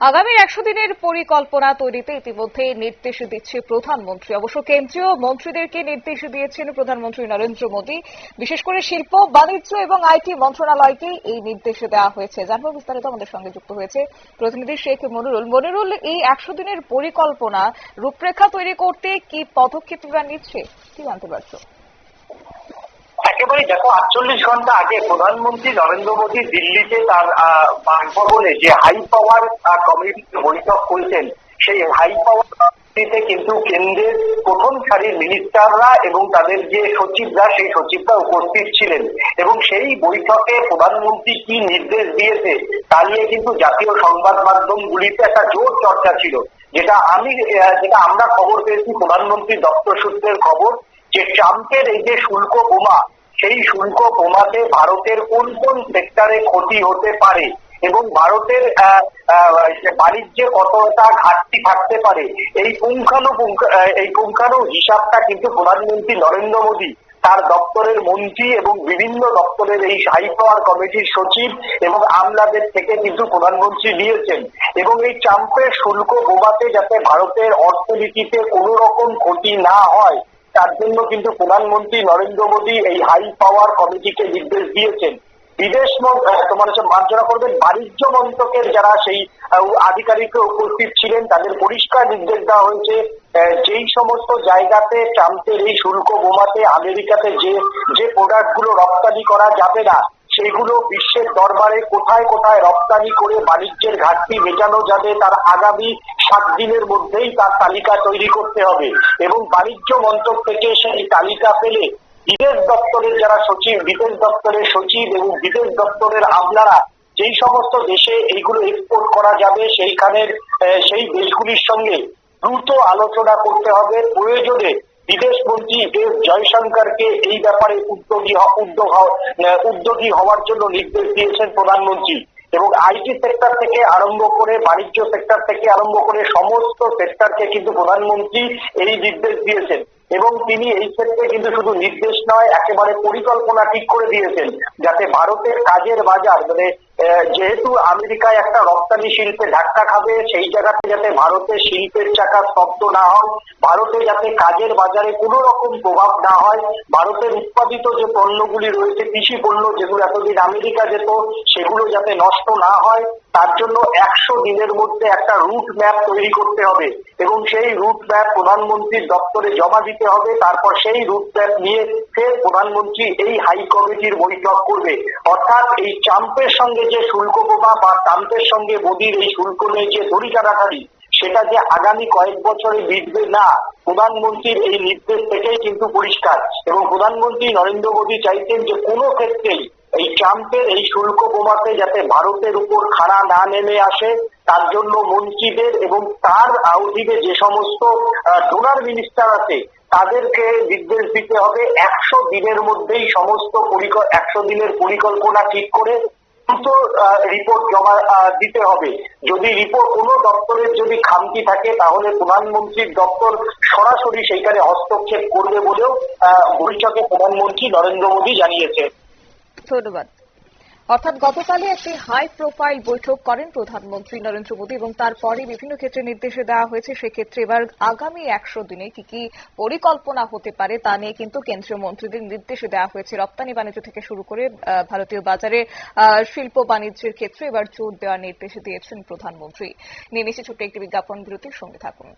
আগামীর একশো দিনের পরিকল্পনা তৈরিতে ইতিমধ্যে নির্দেশ দিচ্ছে প্রধানমন্ত্রী। অবশ্য কেন্দ্রীয় মন্ত্রীদেরকে নির্দেশ দিয়েছেন প্রধানমন্ত্রী নরেন্দ্র মোদী। বিশেষ করে শিল্প, বাণিজ্য এবং আইটি মন্ত্রণালয়কে এই নির্দেশ দেওয়া হয়েছে। জানব বিস্তারিত আমাদের সঙ্গে যুক্ত হয়েছে প্রতিনিধি শেখ মনিরুল। মনিরুল, এই একশো দিনের পরিকল্পনা রূপরেখা তৈরি করতে কি পদক্ষেপরা নিচ্ছে? কি জানতে পারছ? একেবারে দেখো, আটচল্লিশ ঘণ্টা আগে প্রধানমন্ত্রী নরেন্দ্র মোদী দিল্লিতে তার বাসভবনে যে হাই পাওয়ার কমিটির বৈঠক করেছেন, সেই হাই পাওয়ার কমিটিতে কিন্তু কেন্দ্রের প্রথম সারির মিনিস্টাররা এবং তাদের যে সচিবরা, সেই সচিবরা উপস্থিত ছিলেন। এবং সেই বৈঠকে প্রধানমন্ত্রী কি নির্দেশ দিয়েছে, তা নিয়ে কিন্তু জাতীয় সংবাদ মাধ্যমগুলিতে একটা জোর চর্চা ছিল। যেটা আমি যেটা আমরা খবর পেয়েছি, প্রধানমন্ত্রী দপ্তর সূত্রের খবর, যে ট্রাম্পের এই যে শুল্ক বোমা সেই শুল্ক বোমাতে ভারতের কোন কোন সেক্টরে ক্ষতি হতে পারে এবং ভারতের বাণিজ্যে কতটা ঘাটতি থাকতে পারে? এই পুঙ্খানু এই পুঙ্খানু হিসাবটা কিন্তু প্রধানমন্ত্রী নরেন্দ্র মোদী, তার দপ্তরের মন্ত্রী এবং বিভিন্ন দপ্তরের এই হাই পাওয়ার কমিটির সচিব এবং আমলাদের থেকে কিন্তু প্রধানমন্ত্রী নিয়েছেন এবং এই ট্রাম্পের শুল্ক বোমাতে যাতে ভারতের অর্থনীতিতে কোনো রকম ক্ষতি না হয় তার জন্য কিন্তু প্রধানমন্ত্রী নরেন্দ্র মোদী এই হাই পাওয়ার কমিটিকে নির্দেশ দিয়েছেন। বিদেশ তোমার হচ্ছে মার্জনা করবেন। বাণিজ্য মন্ত্রকের যারা সেই আধিকারিক উপস্থিত ছিলেন, তাদের পরিষ্কার নির্দেশ দেওয়া হয়েছে যেই সমস্ত জায়গাতে ট্রাম্পের এই শুল্ক বোমাতে আমেরিকাতে যে যে প্রোডাক্টগুলো রপ্তানি করা যাবে না, সেগুলো বিশ্বের দরবারে কোথায় কোথায় রপ্তানি করে বাণিজ্যের ঘাটতি মেটানো যাবে, তার আগামী সাত দিনের মধ্যেই তার তালিকা তৈরি করতে হবে এবং বাণিজ্য মন্ত্রক থেকে সেই তালিকা পেলে বিদেশ দপ্তরের যারা সচিব, বিদেশ দপ্তরের সচিব এবং বিদেশ দপ্তরের আমলারা যেই সমস্ত দেশে এইগুলো এক্সপোর্ট করা যাবে, সেইখানের সেই দেশগুলির সঙ্গে দ্রুত আলোচনা করতে হবে। প্রয়োজনে বিদেশ মন্ত্রী এস জয়শঙ্করকে এই ব্যাপারে উদ্যোগী উদ্যোগ উদ্যোগী হওয়ার জন্য নির্দেশ দিয়েছেন প্রধানমন্ত্রী। এবং আইটি সেক্টর থেকে আরম্ভ করে বাণিজ্য সেক্টর থেকে আরম্ভ করে সমস্ত সেক্টরকে কিন্তু প্রধানমন্ত্রী এই নির্দেশ দিয়েছেন। এবং তিনি এই ক্ষেত্রে কিন্তু শুধু নির্দেশ নয়, একেবারে পরিকল্পনা ঠিক করে দিয়েছেন, যাতে ভারতের কাজের বাজার মানে যেহেতু আমেরিকায় একটা রপ্তানি শিল্পে ধাক্কা খাবে, সেই জায়গাতে যাতে ভারতের শিল্পের চাকা শব্দ না হয়, ভারতে যাতে কাজের বাজারে কোনো রকম প্রভাব না হয়, ভারতের উৎপাদিত যে পণ্যগুলি রয়েছে, কৃষি পণ্য যেগুলো এতদিন আমেরিকা যেত, সেগুলো যাতে নষ্ট না হয় তার জন্য একশো দিনের মধ্যে একটা রুট ম্যাপ তৈরি করতে হবে এবং সেই রুট ম্যাপ প্রধানমন্ত্রীর দপ্তরে জমা দিতে হবে। তারপর সেই রুট ম্যাপ নিয়ে ফের প্রধানমন্ত্রী এই হাই কমিটির বৈঠক করবে। অর্থাৎ এই ট্রাম্পের সঙ্গে যে শুল্ক বোমা বা ট্রাম্পের সঙ্গে মোদির এই শুল্ক নিয়ে যে দড়ি কাটাকাটি, সেটা যে আগামী কয়েক বছরে মিটবে না, প্রধানমন্ত্রীর এই নির্দেশ থেকেই কিন্তু পরিষ্কার। এবং প্রধানমন্ত্রী নরেন্দ্র মোদী চাইছেন যে কোনো ক্ষেত্রেই এই ট্রাম্পের এই শুল্ক বোমাতে যাতে ভারতের উপর খাড়া না নেমে আসে, তার জন্য মন্ত্রীদের এবং তার অধীনে যে সমস্ত ডোনার মিনিস্টার আছে, তাদেরকে নির্দেশ দিতে হবে একশো দিনের মধ্যেই সমস্ত একশো দিনের পরিকল্পনা ঠিক করে দ্রুত রিপোর্ট জমা দিতে হবে। যদি রিপোর্ট কোনো দপ্তরের যদি খামতি থাকে, তাহলে প্রধানমন্ত্রীর দপ্তর সরাসরি সেইখানে হস্তক্ষেপ করবে বলেও বৈঠকে প্রধানমন্ত্রী নরেন্দ্র মোদী জানিয়েছে ধন্যবাদ। অর্থাৎ গতকালে একটি হাই প্রোফাইল বৈঠক করেন প্রধানমন্ত্রী নরেন্দ্র মোদী এবং তারপরে বিভিন্ন ক্ষেত্রে নির্দেশে দেওয়া হয়েছে, সেক্ষেত্রে এবার আগামী একশো দিনে কি কি পরিকল্পনা হতে পারে তা নিয়ে কিন্তু কেন্দ্রীয় মন্ত্রীদের নির্দেশে দেওয়া হয়েছে। রপ্তানি বাণিজ্য থেকে শুরু করে ভারতীয় বাজারে শিল্প বাণিজ্যের ক্ষেত্রে এবার জোর দেওয়ার নির্দেশ দিয়েছেন প্রধানমন্ত্রী। নিয়ে ছোট্ট একটি বিজ্ঞাপন বিরতির সঙ্গে থাকুন।